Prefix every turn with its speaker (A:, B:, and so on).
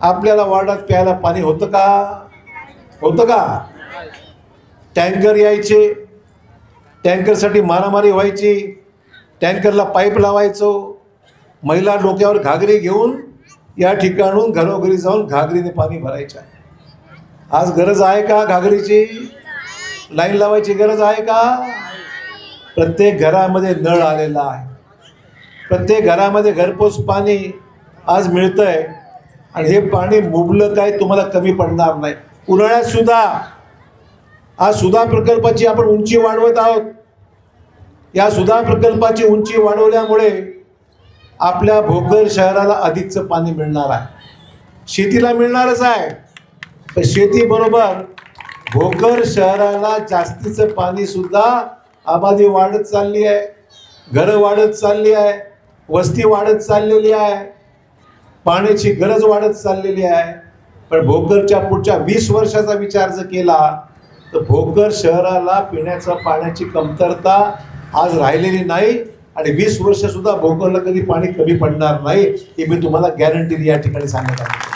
A: आपल्याला वार्डात प्यायला पाणी होतं का? होतं का? टँकर यायचे टँकरसाठी मारामारी व्हायची टँकरला पाईप लावायचो महिला डोक्यावर घागरी घेऊन या ठिकाणून घरोघरी जाऊन घागरीने पाणी भरायच्या. आज गरज आहे का घागरीची? लाईन लावायची गरज आहे का? प्रत्येक घरामध्ये नळ आलेला आहे. प्रत्येक घरामध्ये घरपोच पाणी आज मिळतंय. आणि हे पाणी मुबलक आहे तुम्हाला कमी पडणार नाही. उन्हाळ्यात सुद्धा आज सुधा प्रकल्पाची आपण उंची वाढवत आहोत. या सुधा प्रकल्पाची उंची वाढवल्यामुळे आपल्या भोकर शहराला अधिकचं पाणी मिळणार आहे. शेतीला मिळणारच आहे. पण शेतीबरोबर भोकर शहराला जास्तीचं पाणी सुद्धा आबादी वाढत चालली आहे. घरं वाढत चालली आहे. वस्ती वाढत चाललेली आहे. पाण्याची गरज वाढत चाललेली आहे. पण भोकरच्या पुढच्या वीस वर्षाचा विचार जर केला तर भोकर शहराला पिण्याच्या पाण्याची कमतरता आज राहिलेली नाही आणि वीस वर्ष सुद्धा भोकरला कधी पाणी कमी पडणार नाही हे मी तुम्हाला गॅरंटी या ठिकाणी सांगत आहे.